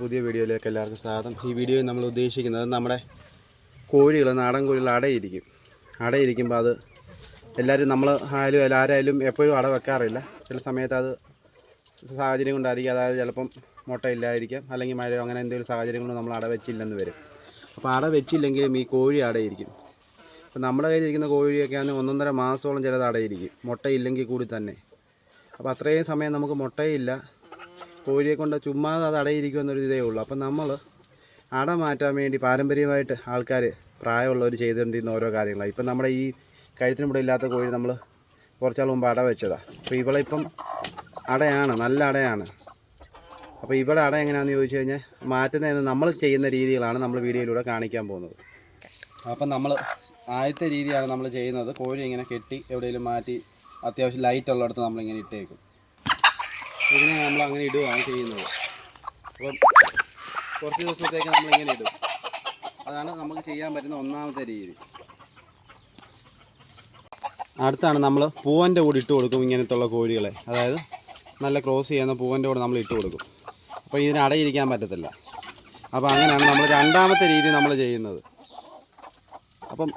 പുതിയ വീഡിയോയിലേക്ക് എല്ലാവർക്കും സ്വാഗതം. ഈ വീഡിയോയിൽ നമ്മൾ ഉദ്ദേശിക്കുന്നത് നമ്മുടെ കോഴികൾ നാടൻ കോഴികൾ അടയിരിക്കും. അടയിരിക്കുമ്പോൾ അത് എല്ലാവരും നമ്മൾ ആയാലും എല്ലാവരായാലും എപ്പോഴും അട വെക്കാറില്ല. ചില സമയത്ത് അത് സാഹചര്യം കൊണ്ടായിരിക്കും. അതായത് ചിലപ്പം മുട്ട ഇല്ലാതിരിക്കാം അല്ലെങ്കിൽ മഴയോ അങ്ങനെ എന്തെങ്കിലും സാഹചര്യം കൊണ്ട് നമ്മൾ അട വെച്ചില്ലെന്ന് വരും. അപ്പോൾ അട വെച്ചില്ലെങ്കിലും ഈ കോഴി അടയിരിക്കും. അപ്പോൾ നമ്മുടെ കയ്യിലിരിക്കുന്ന കോഴിയൊക്കെ ആണെങ്കിൽ ഒന്നൊന്നര മാസത്തോളം ചിലത് അടയിരിക്കും. മുട്ടയില്ലെങ്കിൽ കൂടി തന്നെ. അപ്പോൾ അത്രയും സമയം നമുക്ക് മുട്ടയില്ല. കോഴിയെ കൊണ്ട് ചുമ്മാതെ അത് അടയിരിക്കും എന്നൊരു ഇതേ ഉള്ളൂ. അപ്പം നമ്മൾ അട മാറ്റാൻ വേണ്ടി പാരമ്പര്യമായിട്ട് ആൾക്കാർ പ്രായമുള്ളവർ ചെയ്തുകൊണ്ടിരുന്ന ഓരോ കാര്യങ്ങളാണ് ഇപ്പം നമ്മുടെ ഈ കഴുത്തിന് ഇവിടെ ഇല്ലാത്ത കോഴി നമ്മൾ കുറച്ചാൾ മുമ്പ് അട വെച്ചതാണ് അപ്പോൾ ഇവിടെ ഇപ്പം അടയാണ് നല്ല അടയാണ്. അപ്പോൾ ഇവിടെ അട എങ്ങനെയാണെന്ന് ചോദിച്ചു കഴിഞ്ഞാൽ മാറ്റുന്നതിന് നമ്മൾ ചെയ്യുന്ന രീതികളാണ് നമ്മൾ വീഡിയോയിലൂടെ കാണിക്കാൻ പോകുന്നത്. അപ്പം നമ്മൾ ആദ്യത്തെ രീതിയാണ് നമ്മൾ ചെയ്യുന്നത്. കോഴി ഇങ്ങനെ കെട്ടി എവിടെയെങ്കിലും മാറ്റി അത്യാവശ്യം ലൈറ്റ് ഉള്ളിടത്ത് നമ്മളിങ്ങനെ ഇട്ടേക്കും. ഇതിനെ നമ്മൾ അങ്ങനെ ഇടുകയാണ് ചെയ്യുന്നത്. അപ്പം കുറച്ച് ദിവസത്തേക്ക് നമ്മളിങ്ങനെ ഇടും. അതാണ് നമുക്ക് ചെയ്യാൻ പറ്റുന്ന ഒന്നാമത്തെ രീതി. അടുത്താണ് നമ്മൾ പൂവന്റെ കൂടെ ഇട്ട് കൊടുക്കും ഇങ്ങനത്തുള്ള കോഴികളെ. അതായത് നല്ല ക്രോസ് ചെയ്യുന്ന പൂവന്റെ കൂടെ നമ്മൾ ഇട്ട് കൊടുക്കും. അപ്പോൾ ഇതിന് അടയിരിക്കാൻ പറ്റത്തില്ല. അപ്പോൾ അങ്ങനെയാണ് നമ്മൾ രണ്ടാമത്തെ രീതി നമ്മൾ ചെയ്യുന്നത്. അപ്പം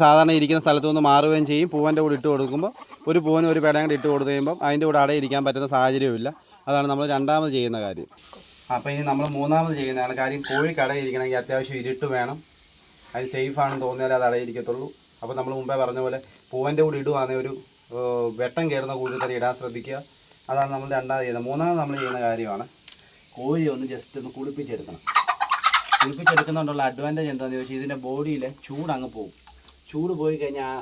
സാധാരണ ഇരിക്കുന്ന സ്ഥലത്തു നിന്ന് മാറുകയും ചെയ്യും. പൂവന്റെ കൂടെ ഇട്ട് കൊടുക്കുമ്പോൾ ഒരു പൂവിന് ഒരു പേടയും കൂടെ ഇട്ട് കൊടുത്തു കഴിയുമ്പോൾ അതിന്റെ കൂടെ അടയിരിക്കാൻ പറ്റുന്ന സാഹചര്യമില്ല അതാണ് നമ്മൾ രണ്ടാമത് ചെയ്യുന്ന കാര്യം. അപ്പോൾ ഇനി നമ്മൾ മൂന്നാമത് ചെയ്യുന്നതാണ് കാര്യം കോഴി കടയിരിക്കണമെങ്കിൽ അത്യാവശ്യം ഇരുട്ട് വേണം. അതിന് സേഫാണെന്ന് തോന്നിയാലേ അത് അടയിരിക്കത്തുള്ളൂ അപ്പോൾ നമ്മൾ മുമ്പേ പറഞ്ഞ പോലെ പൂവന്റെ കൂടെ ഇടുവാണെങ്കിൽ ഒരു വെട്ടം കയറുന്ന കൂടി തന്നെ ഇടാൻ ശ്രദ്ധിക്കുക. അതാണ് നമ്മൾ രണ്ടാമത് ചെയ്യുന്നത്. മൂന്നാമത് നമ്മൾ ചെയ്യുന്ന കാര്യമാണ് കോഴി ഒന്ന് ജസ്റ്റ് ഒന്ന് കുളിപ്പിച്ചെടുക്കണം. കുളിപ്പിച്ചെടുക്കുന്നതുകൊണ്ടുള്ള അഡ്വാന്റേജ് എന്താണെന്ന് ചോദിച്ചാൽ ഇതിന്റെ ബോഡിയിലെ ചൂട് അങ്ങ് പോകും. ചൂട് പോയി കഴിഞ്ഞാൽ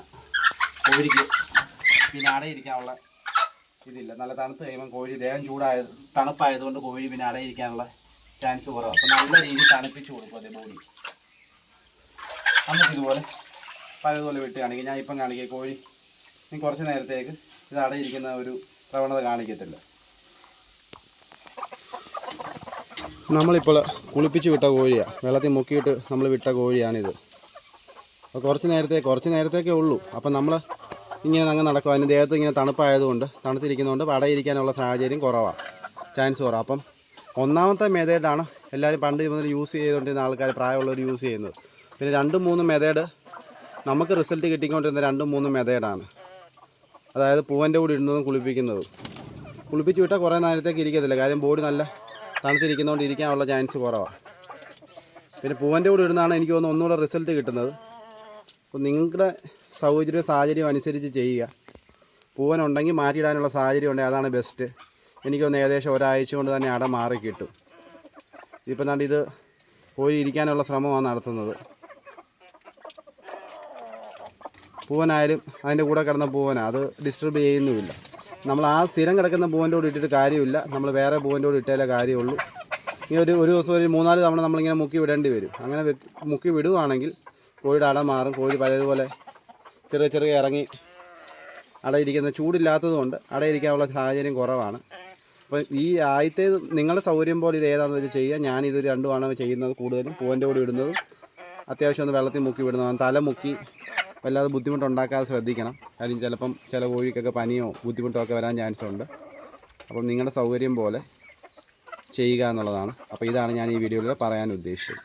കോഴിക്ക് പിന്നെ അടയിരിക്കാനുള്ള ഇതില്ല. നല്ല തണുത്ത് കഴിയുമ്പോൾ കോഴി ദേഹം ചൂടായത് തണുപ്പായതുകൊണ്ട് കോഴി പിന്നെ അടയിരിക്കാനുള്ള ചാൻസ് കുറവാണ് അപ്പോൾ നല്ല രീതിയിൽ തണുപ്പിച്ച് കൊടുക്കും അതേ ബോഡി നമുക്കിതുപോലെ പഴയതുപോലെ വിട്ട് കാണിക്കും. ഞാൻ ഇപ്പം കാണിക്കുക കോഴി ഇനി കുറച്ച് നേരത്തേക്ക് ഇത് അടയിരിക്കുന്ന ഒരു പ്രവണത കാണിക്കത്തില്ല. നമ്മളിപ്പോൾ കുളിപ്പിച്ച് വിട്ട കോഴിയാണ് വെള്ളത്തിൽ മുക്കിയിട്ട് നമ്മൾ വിട്ട കോഴിയാണിത്. അപ്പോൾ കുറച്ച് നേരത്തെ കുറച്ച് നേരത്തേക്കേ ഉള്ളൂ. അപ്പം നമ്മൾ ഇങ്ങനെ അങ്ങ് നടക്കും അതിന് ദേഹത്ത് ഇങ്ങനെ തണുപ്പായതുകൊണ്ട് തണുത്തിരിക്കുന്നതുകൊണ്ട് പടയിരിക്കാനുള്ള സാഹചര്യം കുറവാണ് ചാൻസ് കുറവാണ് അപ്പം ഒന്നാമത്തെ മെതേഡാണ് എല്ലാവരും പണ്ട് മുതൽ യൂസ് ചെയ്തുകൊണ്ടിരുന്ന ആൾക്കാർ പ്രായമുള്ളവർ യൂസ് ചെയ്യുന്നത്. പിന്നെ രണ്ടും മൂന്നും മെതേഡ് നമുക്ക് റിസൾട്ട് കിട്ടിക്കൊണ്ടിരുന്ന രണ്ടും മൂന്നും മെതേഡാണ്. അതായത് പൂവന്റെ കൂടി ഇടുന്നതും കുളിപ്പിക്കുന്നതും. കുളിപ്പിച്ച് വിട്ടാൽ കുറേ നേരത്തേക്ക് ഇരിക്കത്തില്ല. കാര്യം ബോഡി നല്ല തണുത്തിരിക്കുന്നതുകൊണ്ട് ഇരിക്കാനുള്ള ചാൻസ് കുറവാണ് പിന്നെ പൂവന്റെ കൂടി ഇടുന്നതാണ് എനിക്ക് തോന്നുന്നു ഒന്നുകൂടെ റിസൾട്ട് കിട്ടുന്നത്. അപ്പോൾ നിങ്ങളുടെ സൗകര്യം സാഹചര്യം അനുസരിച്ച് ചെയ്യുക. പൂവനുണ്ടെങ്കിൽ മാറ്റിയിടാനുള്ള സാഹചര്യം ഉണ്ടെങ്കിൽ അതാണ് ബെസ്റ്റ് എനിക്കൊന്ന് ഏകദേശം ഒരാഴ്ച കൊണ്ട് തന്നെ അട മാറി കിട്ടും. ഇപ്പം എന്താണ്ട് ഇത് പോയി ഇരിക്കാനുള്ള ശ്രമമാണ് നടത്തുന്നത്. പൂവനായാലും അതിന്റെ കൂടെ കിടന്ന പൂവനാണ് അത് ഡിസ്റ്റർബ് ചെയ്യുന്നുമില്ല. നമ്മൾ ആ സ്ഥിരം കിടക്കുന്ന പൂവന്റെ കൂടെ ഇട്ടിട്ട് കാര്യമില്ല നമ്മൾ വേറെ പൂവന്റെ കൂടെ ഇട്ടാലേ കാര്യമുള്ളൂ. ഈ ഒരു ഒരു ദിവസം ഒരു മൂന്നാൽ തവണ നമ്മളിങ്ങനെ മുക്കി വിടേണ്ടി വരും. അങ്ങനെ മുക്കി വിടുവാണെങ്കിൽ കോഴിയുടെ അട മാറും. കോഴി പഴയതുപോലെ ചെറിയ ചെറിയ ഇറങ്ങി അടയിരിക്കുന്ന ചൂടില്ലാത്തതുകൊണ്ട് അടയിരിക്കാനുള്ള സാഹചര്യം കുറവാണ്. അപ്പം ഈ ആദ്യത്തെ നിങ്ങളുടെ സൗകര്യം പോലെ ഇത് ഏതാണെന്ന് വെച്ചാൽ ചെയ്യുക ഞാനിത് രണ്ടുമാണ് ചെയ്യുന്നത് കൂടുതലും പൂവന്റെ കൂടെ ഇടുന്നതും അത്യാവശ്യം ഒന്ന് വെള്ളത്തിൽ മുക്കി വിടുന്നതാണ് തല മുക്കി വല്ലാതെ ബുദ്ധിമുട്ടുണ്ടാക്കാതെ ശ്രദ്ധിക്കണം. കാര്യം ചിലപ്പം ചില കോഴിക്കൊക്കെ പനിയോ ബുദ്ധിമുട്ടോ ഒക്കെ വരാൻ ചാൻസ് ഉണ്ട്. അപ്പം നിങ്ങളുടെ സൗകര്യം പോലെ ചെയ്യുക എന്നുള്ളതാണ്. അപ്പോൾ ഇതാണ് ഞാൻ ഈ വീഡിയോയിൽ പറയാൻ ഉദ്ദേശിച്ചത്.